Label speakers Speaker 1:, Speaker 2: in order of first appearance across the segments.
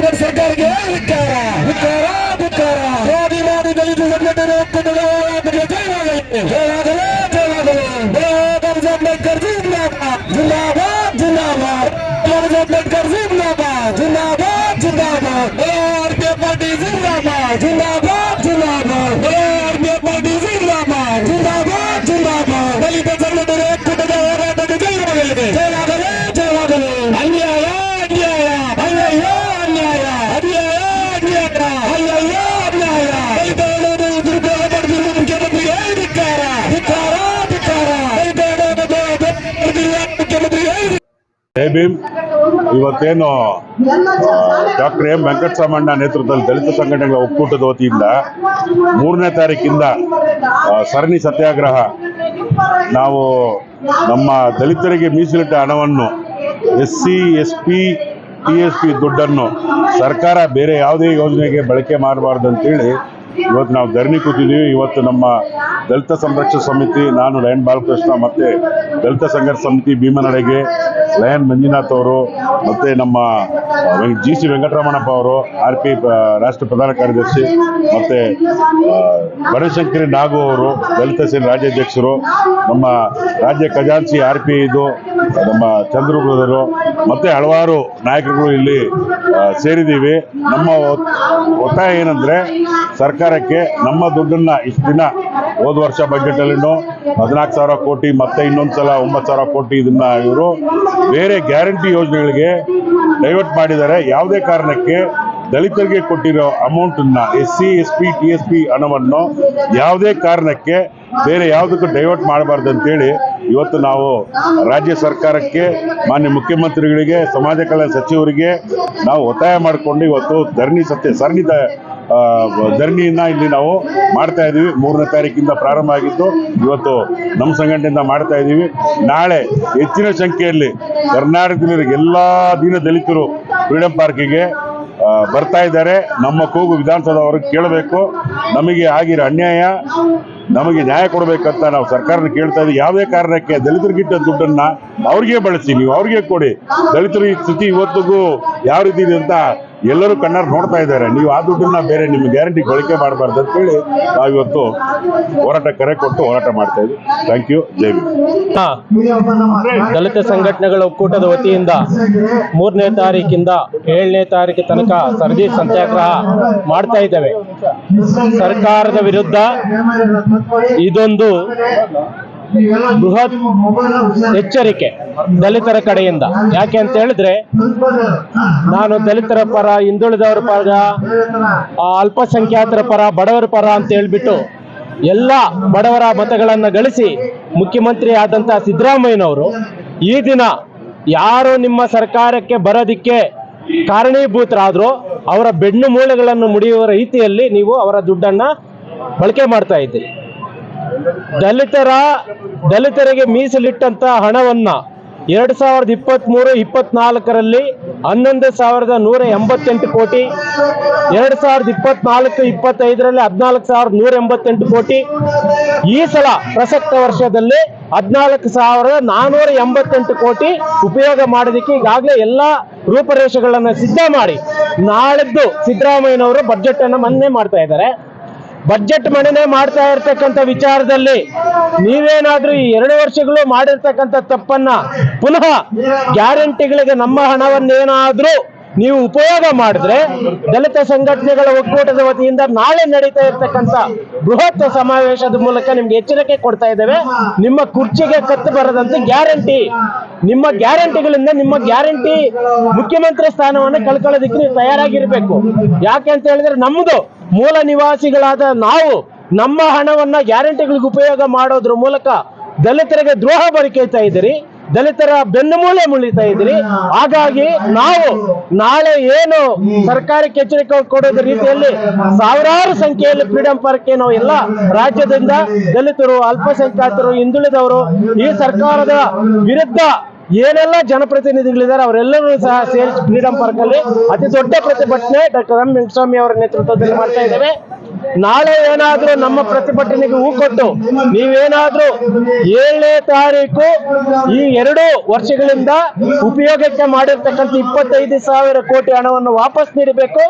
Speaker 1: காங்கிரஸ் சர்க்காருக்கு விக்காரா விக்காரா விக்காரா மோடி மோடி கைது அம்பேத்கர் ஜிந்தாபாத் ஜிந்தாபாத் அம்பேத்கர் ஜிந்தாபாத் ஜிந்தாபாத் ஜிந்தாபாத் ஆர்கே பாட்டி ஜிந்தாபாத்
Speaker 2: ஜிந்தாபாத் ಭೀಮ್ ಇವತ್ತೇನು ಡಾಕ್ಟರ್ ಎಂ ವೆಂಕಟರಾಮಣ್ಣ ನೇತೃತ್ವದಲ್ಲಿ ದಲಿತ ಸಂಘಟನೆಗಳ ಒಕ್ಕೂಟದ ವತಿಯಿಂದ ಮೂರನೇ ತಾರೀಕಿಂದ ಸರಣಿ ಸತ್ಯಾಗ್ರಹ. ನಾವು ನಮ್ಮ ದಲಿತರಿಗೆ ಮೀಸಲಿಟ್ಟ ಹಣವನ್ನು S C S P T S P ದುಡ್ಡನ್ನು ಸರ್ಕಾರ ಬೇರೆ ಯಾವುದೇ ಯೋಜನೆಗೆ ಬಳಕೆ ಮಾಡಬಾರ್ದು ಅಂತೇಳಿ ಇವತ್ತು ನಾವು ಧರಣಿ ಕೂತಿದ್ದೀವಿ. ಇವತ್ತು ನಮ್ಮ ದಲಿತ ಸಂರಕ್ಷಣ ಸಮಿತಿ, ನಾನು ಲಯನ್ ಬಾಲಕೃಷ್ಣ ಮತ್ತು ದಲಿತ ಸಂಘರ್ಷ ಸಮಿತಿ ಭೀಮನಡೆಗೆ ಲಯನ್ ಮಂಜುನಾಥ್ ಅವರು ಮತ್ತು ನಮ್ಮ ಜಿ ಸಿ ವೆಂಕಟರಮಣಪ್ಪ ಅವರು, ಆರ್ ಪಿ ರಾಷ್ಟ್ರ ಪ್ರಧಾನ ಕಾರ್ಯದರ್ಶಿ ಮತ್ತು ಬನಶಂಕರಿ ನಾಗು ಅವರು, ದಲಿತ ಸೇನೆ ರಾಜ್ಯಾಧ್ಯಕ್ಷರು, ನಮ್ಮ ರಾಜ್ಯ ಖಜಾಂಚಿ ಆರ್ ಪಿ ಇದು, ನಮ್ಮ ಚಂದ್ರಗುರು ಮತ್ತೆ ಹಲವಾರು ನಾಯಕರುಗಳು ಇಲ್ಲಿ ಸೇರಿದ್ದೀವಿ. ನಮ್ಮ ಒತ್- ಒತ್ತಾಯ ಏನಂದ್ರೆ, ಸರ್ಕಾರಕ್ಕೆ ನಮ್ಮ ದುಡ್ಡನ್ನ ಇಷ್ಟು ದಿನ ಹೋದ ವರ್ಷ ಬಜೆಟ್ ಅಲ್ಲಿ ಹದಿನಾಲ್ಕು ಸಾವಿರ ಕೋಟಿ, ಮತ್ತೆ ಇನ್ನೊಂದ್ಸಲ ಒಂಬತ್ತು ಸಾವಿರ ಕೋಟಿ ಇದನ್ನ ಇವರು ಬೇರೆ ಗ್ಯಾರಂಟಿ ಯೋಜನೆಗಳಿಗೆ ಡೈವರ್ಟ್ ಮಾಡಿದ್ದಾರೆ. ಯಾವುದೇ ಕಾರಣಕ್ಕೆ ದಲಿತರಿಗೆ ಕೊಟ್ಟಿರೋ ಅಮೌಂಟನ್ನು S C S P T S P ಹಣವನ್ನು ಯಾವುದೇ ಕಾರಣಕ್ಕೆ ಬೇರೆ ಯಾವುದಕ್ಕೂ ಡೈವರ್ಟ್ ಮಾಡಬಾರ್ದು ಅಂತೇಳಿ ಇವತ್ತು ನಾವು ರಾಜ್ಯ ಸರ್ಕಾರಕ್ಕೆ, ಮಾನ್ಯ ಮುಖ್ಯಮಂತ್ರಿಗಳಿಗೆ, ಸಮಾಜ ಕಲ್ಯಾಣ ಸಚಿವರಿಗೆ ನಾವು ಒತ್ತಾಯ ಮಾಡಿಕೊಂಡು ಇವತ್ತು ಧರಣಿ ಸತ್ಯ ಸರಣಿ ಧರಣಿಯನ್ನ ಇಲ್ಲಿ ನಾವು ಮಾಡ್ತಾ ಇದ್ದೀವಿ ಮೂರನೇ ತಾರೀಕಿಂದ ಪ್ರಾರಂಭ ಆಗಿದ್ದು ಇವತ್ತು ನಮ್ಮ ಸಂಘಟನೆಯಿಂದ ಮಾಡ್ತಾ ಇದ್ದೀವಿ ನಾಳೆ ಹೆಚ್ಚಿನ ಸಂಖ್ಯೆಯಲ್ಲಿ ಕರ್ನಾಟಕದಲ್ಲಿ ಎಲ್ಲ ದೀನ ದಲಿತರು ಫ್ರೀಡಂ ಪಾರ್ಕಿಗೆ ಬರ್ತಾ ಇದ್ದಾರೆ. ನಮ್ಮ ಕೂಗು ವಿಧಾನಸೌಧವ್ರಿಗೆ ಕೇಳಬೇಕು. ನಮಗೆ ಆಗಿರೋ ಅನ್ಯಾಯ, ನಮಗೆ ನ್ಯಾಯ ಕೊಡಬೇಕಂತ ನಾವು ಸರ್ಕಾರನ ಕೇಳ್ತಾ ಇದ್ದೀವಿ ಯಾವುದೇ ಕಾರಣಕ್ಕೆ ದಲಿತರಿಗಿಟ್ಟ ದುಡ್ಡನ್ನು ಅವ್ರಿಗೆ ಬಳಸಿ, ನೀವು ಅವ್ರಿಗೆ ಕೊಡಿ. ದಲಿತರಿಗೆ ಸ್ಥಿತಿ ಇವತ್ತಿಗೂ ಯಾವ ರೀತಿ ಇದೆ ಅಂತ ಎಲ್ಲರೂ ಕಣ್ಣಾರು ನೋಡ್ತಾ ಇದ್ದಾರೆ. ನೀವು ಆ ದುಡ್ಡನ್ನ ಬೇರೆ ನಿಮ್ಮ ಗ್ಯಾರಂಟಿ ಬಳಕೆ ಮಾಡಬಾರ್ದು ಅಂತೇಳಿ ನಾವು ಇವತ್ತು ಹೋರಾಟ ಕರೆ ಕೊಟ್ಟು ಹೋರಾಟ ಮಾಡ್ತಾ ಇದ್ದೀವಿ ಥ್ಯಾಂಕ್ ಯು ಜೈ.
Speaker 3: ದಲಿತ ಸಂಘಟನೆಗಳ ಒಕ್ಕೂಟದ ವತಿಯಿಂದ ಮೂರನೇ ತಾರೀಕಿಂದ ಏಳನೇ ತಾರೀಕು ತನಕ ಸರದಿ ಸತ್ಯಾಗ್ರಹ ಮಾಡ್ತಾ ಇದ್ದೇವೆ. ಸರ್ಕಾರದ ವಿರುದ್ಧ ಇದೊಂದು ಬೃಹತ್ ಎಚ್ಚರಿಕೆ ದಲಿತರ ಕಡೆಯಿಂದ. ಯಾಕೆ ಅಂತ ಹೇಳಿದ್ರೆ, ನಾನು ದಲಿತರ ಪರ, ಹಿಂದುಳಿದವರ ಪರ ಅಲ್ಪಸಂಖ್ಯಾತರ ಪರ, ಬಡವರ ಪರ ಅಂತ ಹೇಳ್ಬಿಟ್ಟು ಎಲ್ಲ ಬಡವರ ಮತಗಳನ್ನು ಗಳಿಸಿ ಮುಖ್ಯಮಂತ್ರಿ ಆದಂಥ ಸಿದ್ದರಾಮಯ್ಯನವರು ಈ ದಿನ ಯಾರು ನಿಮ್ಮ ಸರ್ಕಾರಕ್ಕೆ ಬರೋದಿಕ್ಕೆ ಕಾರಣೀಭೂತರಾದರೂ ಅವರ ಬೆನ್ನು ಮೂಳೆಗಳನ್ನು ಮುಡಿಯುವ ರೀತಿಯಲ್ಲಿ ನೀವು ಅವರ ದುಡ್ಡನ್ನು ಬಳಕೆ ಮಾಡ್ತಾ ಇದ್ದೀರಿ. ದಲಿತರ, ದಲಿತರಿಗೆ ಮೀಸಲಿಟ್ಟಂತ ಹಣವನ್ನ ಎರಡು ಸಾವಿರದ ಇಪ್ಪತ್ತ್ಮೂರು ಇಪ್ಪತ್ನಾಲ್ಕರಲ್ಲಿ ಹನ್ನೊಂದು ಸಾವಿರದ ನೂರ ಎಂಬತ್ತೆಂಟು ಕೋಟಿ, ಎರಡು ಸಾವಿರದ ಇಪ್ಪತ್ನಾಲ್ಕು, ಇಪ್ಪತ್ತೈದರಲ್ಲಿ ಹದಿನಾಲ್ಕು ಸಾವಿರದ ನೂರ ಎಂಬತ್ತೆಂಟು ಕೋಟಿ, ಈ ಸಲ ಪ್ರಸಕ್ತ ವರ್ಷದಲ್ಲಿ ಹದಿನಾಲ್ಕು ಸಾವಿರದ ನಾನೂರ ಎಂಬತ್ತೆಂಟು ಕೋಟಿ ಉಪಯೋಗ ಮಾಡೋದಕ್ಕೆ ಈಗಾಗಲೇ ಎಲ್ಲ ರೂಪರೇಷೆಗಳನ್ನು ಸಿದ್ಧ ಮಾಡಿ, ನಾಳಿದ್ದು ಸಿದ್ದರಾಮಯ್ಯನವರು ಬಜೆಟ್ ಅನ್ನು ಮನ್ನೆ ಮಾಡ್ತಾ ಇದ್ದಾರೆ. ಬಜೆಟ್ ಮಂಡನೆ ಮಾಡ್ತಾ ಇರ್ತಕ್ಕಂಥ ವಿಚಾರದಲ್ಲಿ ನೀವೇನಾದ್ರೂ ಈ ಎರಡು ವರ್ಷಗಳು ಮಾಡಿರ್ತಕ್ಕಂಥ ತಪ್ಪನ್ನ ಪುನಃ ಗ್ಯಾರಂಟಿಗಳಿಗೆ ನಮ್ಮ ಹಣವನ್ನೇನಾದ್ರೂ ನೀವು ಉಪಯೋಗ ಮಾಡಿದ್ರೆ ದಲಿತ ಸಂಘಟನೆಗಳ ಒಕ್ಕೂಟದ ವತಿಯಿಂದ ನಾಳೆ ನಡೀತಾ ಇರ್ತಕ್ಕಂಥ ಬೃಹತ್ ಸಮಾವೇಶದ ಮೂಲಕ ನಿಮ್ಗೆ ಎಚ್ಚರಿಕೆ ಕೊಡ್ತಾ ಇದ್ದೇವೆ. ನಿಮ್ಮ ಕುರ್ಚಿಗೆ ಕತ್ತು ಬರದಂತ ಗ್ಯಾರಂಟಿ. ನಿಮ್ಮ ಗ್ಯಾರಂಟಿಗಳಿಂದ ನಿಮ್ಮ ಗ್ಯಾರಂಟಿ ಮುಖ್ಯಮಂತ್ರಿ ಸ್ಥಾನವನ್ನು ಕಳ್ಕೊಳ್ಳೋದಕ್ಕೆ ನೀವು ತಯಾರಾಗಿರ್ಬೇಕು. ಯಾಕೆ ಅಂತ ಹೇಳಿದ್ರೆ ನಮ್ಮದು ಮೂಲ ನಿವಾಸಿಗಳಾದ ನಾವು ನಮ್ಮ ಹಣವನ್ನ ಗ್ಯಾರಂಟಿಗಳಿಗೆ ಉಪಯೋಗ ಮಾಡೋದ್ರ ಮೂಲಕ ದಲಿತರಿಗೆ ದ್ರೋಹ ಬರಿಕೈತಾ ಇದ್ದೀರಿ. ದಲಿತರ ಬೆನ್ನುಮೂಳೆ ಮುಳಿತಾ ಇದ್ದೀರಿ. ಹಾಗಾಗಿ ನಾವು ನಾಳೆ ಏನು ಸರ್ಕಾರಕ್ಕೆ ಎಚ್ಚರಿಕೆ ಕೊಡೋದ ರೀತಿಯಲ್ಲಿ ಸಾವಿರಾರು ಸಂಖ್ಯೆಯಲ್ಲಿ ಫ್ರೀಡಂ ಪಾರ್ಕ್ ನಾವು ಎಲ್ಲ ರಾಜ್ಯದಿಂದ ದಲಿತರು, ಅಲ್ಪಸಂಖ್ಯಾತರು, ಹಿಂದುಳಿದವರು ಈ ಸರ್ಕಾರದ ವಿರುದ್ಧ ಏನೆಲ್ಲ ಜನಪ್ರತಿನಿಧಿಗಳಿದ್ದಾರೆ ಅವರೆಲ್ಲರೂ ಸಹ ಸೇರಿಸಿ ಫ್ರೀಡಂ ಪಾರ್ಕ್ ಅಲ್ಲಿ ಅತಿ ದೊಡ್ಡ ಪ್ರತಿಭಟನೆ ಡಾಕ್ಟರ್ ಎಂ ವೆಂಕಟಸ್ವಾಮಿ ಅವರ ನೇತೃತ್ವದಲ್ಲಿ ಮಾಡ್ತಾ ಇದ್ದೇವೆ. ನಾಳೆ ಏನಾದ್ರೂ ನಮ್ಮ ಪ್ರತಿಭಟನೆಗೆ ಹೂ ಕೊಟ್ಟು ನೀವೇನಾದ್ರೂ ಏಳನೇ ತಾರೀಕು ಈ ಎರಡು ವರ್ಷಗಳಿಂದ ಉಪಯೋಗಕ್ಕೆ ಮಾಡಿರ್ತಕ್ಕಂಥ ಇಪ್ಪತ್ತೈದು ಸಾವಿರ ಕೋಟಿ ಹಣವನ್ನು ವಾಪಸ್ ನೀಡಬೇಕು.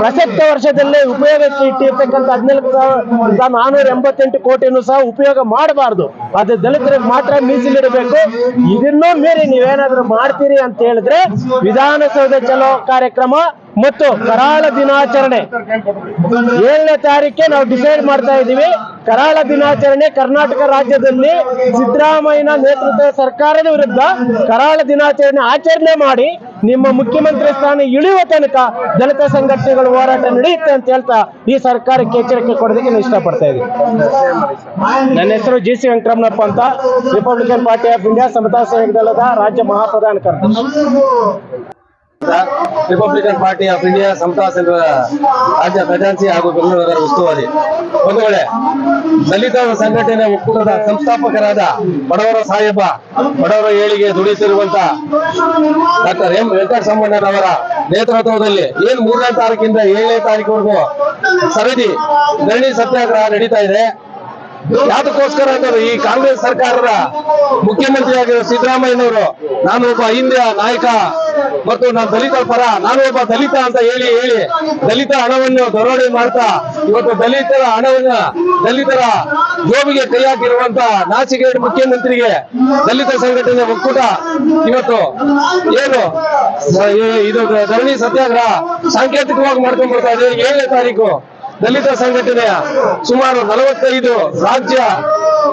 Speaker 3: ಪ್ರಸಕ್ತ ವರ್ಷದಲ್ಲೇ ಉಪಯೋಗಕ್ಕೆ ಇಟ್ಟಿರ್ತಕ್ಕಂಥ ಹದಿನಾಲ್ಕು ಸಾವಿರದ ನಾನೂರ ಎಂಬತ್ತೆಂಟು ಕೋಟಿಯನ್ನು ಸಹ ಉಪಯೋಗ ಮಾಡಬಾರ್ದು. ಅದು ದಲಿತರಿಗೆ ಮಾತ್ರ ಮೀಸಲಿಡಬೇಕು. ಇದನ್ನೂ ಮೀರಿ ನೀವೇನಾದ್ರೂ ಮಾಡ್ತೀರಿ ಅಂತ ಹೇಳಿದ್ರೆ ವಿಧಾನಸೌಧ ಚಲೋ ಕಾರ್ಯಕ್ರಮ ಮತ್ತು ಕರಾಳ ದಿನಾಚರಣೆ. ಏಳನೇ ತಾರೀಕೆ ನಾವು ಡಿಸೈಡ್ ಮಾಡ್ತಾ ಇದ್ದೀವಿ. ಕರಾಳ ದಿನಾಚರಣೆ ಕರ್ನಾಟಕ ರಾಜ್ಯದಲ್ಲಿ ಸಿದ್ದರಾಮಯ್ಯನ ನೇತೃತ್ವದ ಸರ್ಕಾರದ ವಿರುದ್ಧ ಕರಾಳ ದಿನಾಚರಣೆ ಆಚರಣೆ ಮಾಡಿ ನಿಮ್ಮ ಮುಖ್ಯಮಂತ್ರಿ ಸ್ಥಾನ ಇಳಿಯುವ ತನಕ ದಲಿತ ಸಂಘರ್ಷಗಳು ಹೋರಾಟ ನಡೆಯುತ್ತೆ ಅಂತ ಹೇಳ್ತಾ ಈ ಸರ್ಕಾರಕ್ಕೆ ಎಚ್ಚರಿಕೆ ಕೊಡೋದಕ್ಕೆ ನಾನು ಇಷ್ಟಪಡ್ತಾ ಇದ್ದೀನಿ ನನ್ನ ಹೆಸರು ಜಿ ಸಿ ವೆಂಕಟರಮಣಪ್ಪ ಅಂತ. Republican party of India Samata ದಳದ ರಾಜ್ಯ ಮಹಾಪ್ರಧಾನ ಕಾರ್ಯದರ್ಶಿ.
Speaker 4: Republican party of India Samata ಸಂಘದ ರಾಜ್ಯ ಖಜಾಂಚಿ ಹಾಗೂ ಬೆಂಗಳೂರ ಉಸ್ತುವಾರಿ. ಒಂದು ವೇಳೆ ದಲಿತ ಸಂಘಟನೆ ಒಕ್ಕೂಟದ ಸಂಸ್ಥಾಪಕರಾದ ಬಡವರ ಸಾಹೇಬ, ಬಡವರ ಏಳಿಗೆ ದುಡಿಯುತ್ತಿರುವಂತ ಡಾಕ್ಟರ್ ಎಂ. ವೆಂಕಟರಮಣ್ಣನವರ ನೇತೃತ್ವದಲ್ಲಿ ಏನ್ ಮೂರನೇ ತಾರೀಕಿಂದ ಏಳನೇ ತಾರೀಕುವರೆಗೂ ಸರದಿ ಧರಣಿ ಸತ್ಯಾಗ್ರಹ ನಡೀತಾ ಇದೆ. ಯಾತಕ್ಕೋಸ್ಕರ ಅಂದ್ರೆ ಈ ಕಾಂಗ್ರೆಸ್ ಸರ್ಕಾರದ ಮುಖ್ಯಮಂತ್ರಿಯಾಗಿರೋ ಸಿದ್ದರಾಮಯ್ಯನವರು, ನಾನು ಒಬ್ಬ ಹಿಂದಿಯ ನಾಯಕ ಮತ್ತು ನಾನು ದಲಿತ ಪರ, ನಾನು ಒಬ್ಬ ದಲಿತ ಅಂತ ಹೇಳಿ ಹೇಳಿ ದಲಿತ ಹಣವನ್ನು ದರೋಡೆ ಮಾಡ್ತಾ, ಇವತ್ತು ದಲಿತರ ಹಣವನ್ನ ದಲಿತರ ಜೋಬಿಗೆ ಕೈ ಹಾಕಿರುವಂತ ನಾಚಿಗೇಡು ಮುಖ್ಯಮಂತ್ರಿಗೆ ದಲಿತ ಸಂಘಟನೆ ಒಕ್ಕೂಟ ಇವತ್ತು ಏನು, ಇದು ಧರಣಿ ಸತ್ಯಾಗ್ರಹ ಸಾಂಕೇತಿಕವಾಗಿ ಮಾಡ್ಕೊಂಡ್ಬಿಡ್ತಾ ಇದೆ. ಏಳನೇ ತಾರೀಕು ದಲಿತ ಸಂಘಟನೆಯ ಸುಮಾರು ನಲವತ್ತೈದು ರಾಜ್ಯ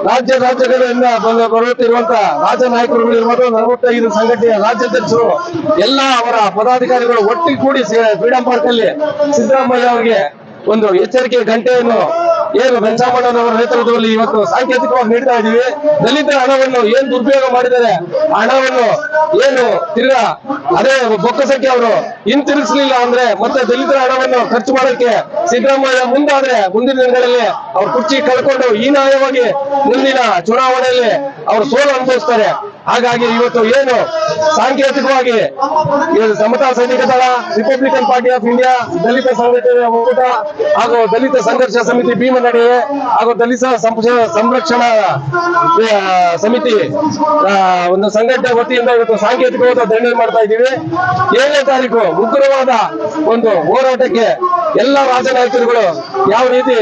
Speaker 4: ರಾಜ್ಯ ರಾಜ್ಯಗಳಿಂದ ಬರುತ್ತಿರುವಂತಹ ರಾಜ್ಯ ನಾಯಕರುಗಳು ಇರ್ಬೋದು, ನಲವತ್ತೈದು ಸಂಘಟನೆಯ ರಾಜ್ಯಾಧ್ಯಕ್ಷರು, ಎಲ್ಲ ಅವರ ಪದಾಧಿಕಾರಿಗಳು ಒಟ್ಟಿಗೆ ಕೂಡಿ ಫ್ರೀಡಂ ಪಾರ್ಕ್ ಅಲ್ಲಿ ಸಿದ್ದರಾಮಯ್ಯ ಅವರಿಗೆ ಒಂದು ಎಚ್ಚರಿಕೆ ಗಂಟೆಯನ್ನು ಏನು ಬೆಂಚಾಮಣ್ಣನವರ ನೇತೃತ್ವದಲ್ಲಿ ಇವತ್ತು ಸಾಂಕೇತಿಕವಾಗಿ ನೀಡ್ತಾ ಇದೀವಿ ದಲಿತರ ಹಣವನ್ನು ಏನ್ ದುರುಪಯೋಗ ಮಾಡಿದ್ದಾರೆ? ಹಣವನ್ನು ಏನು ತಿರ್ಗಾ ಅದೇ ಬೊಕ್ಕಸಕ್ಕೆ ಅವರು ಹಿಂತಿರುಗಿಸಲಿಲ್ಲ ಅಂದ್ರೆ ಮತ್ತೆ ದಲಿತರ ಹಣವನ್ನು ಖರ್ಚು ಮಾಡೋಕೆ ಸಿದ್ದರಾಮಯ್ಯ ಮುಂದಾದ್ರೆ ಮುಂದಿನ ದಿನಗಳಲ್ಲಿ ಅವ್ರ ಕುರ್ಚಿ ಕಳ್ಕೊಂಡು ಹೀನಾಯವಾಗಿ ಮುಂದಿನ ಚುನಾವಣೆಯಲ್ಲಿ ಅವರು ಸೋಲು ಅನುಭವಿಸ್ತಾರೆ. ಹಾಗಾಗಿ ಇವತ್ತು ಏನು ಸಾಂಕೇತಿಕವಾಗಿ Samata Sainik Dal Republican Party of India ದಲಿತ ಸಂಘಟನೆಯ ಒಕ್ಕೂಟ ಹಾಗೂ ದಲಿತ ಸಂಘರ್ಷ ಸಮಿತಿ ಭೀಮನಡಿ ಹಾಗೂ ದಲಿತ ಸಂರಕ್ಷ- ಸಂರಕ್ಷಣಾ ಸಮಿತಿ ಒಂದು ಸಂಘಟನೆ ವತಿಯಿಂದ ಇವತ್ತು ಸಾಂಕೇತಿಕವಾದ ಧರಣಿ ಮಾಡ್ತಾ ಇದ್ದೀವಿ. ಏಳನೇ ತಾರೀಕು ಉಗ್ರವಾದ ಒಂದು ಹೋರಾಟಕ್ಕೆ ಎಲ್ಲ ರಾಜ ನಾಯಕರುಗಳು ಯಾವ ರೀತಿ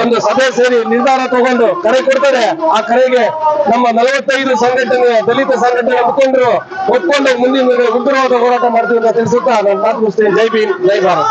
Speaker 4: ಒಂದು ಸಭೆ ಸೇರಿ ನಿರ್ಧಾರ ತಗೊಂಡು ಕರೆ ಕೊಡ್ತಾರೆ, ಆ ಕರೆಗೆ ನಮ್ಮ ನಲವತ್ತೈದು ಸಂಘಟನೆ ದಲಿತ ಸಂಘಟನೆ ಮುಖಂಡರು ಒಪ್ಕೊಂಡು ಮುಂದಿನ ಉಗ್ರವಾದ ಹೋರಾಟ ಮಾಡ್ತೀವಿ ಅಂತ ತಿಳಿಸುತ್ತಾ ನಾನು ಮಾತು ಮುಗಿಸ್ತೇನೆ. ಜೈ ಭೀಮ್, ಜೈ ಭಾರತ್.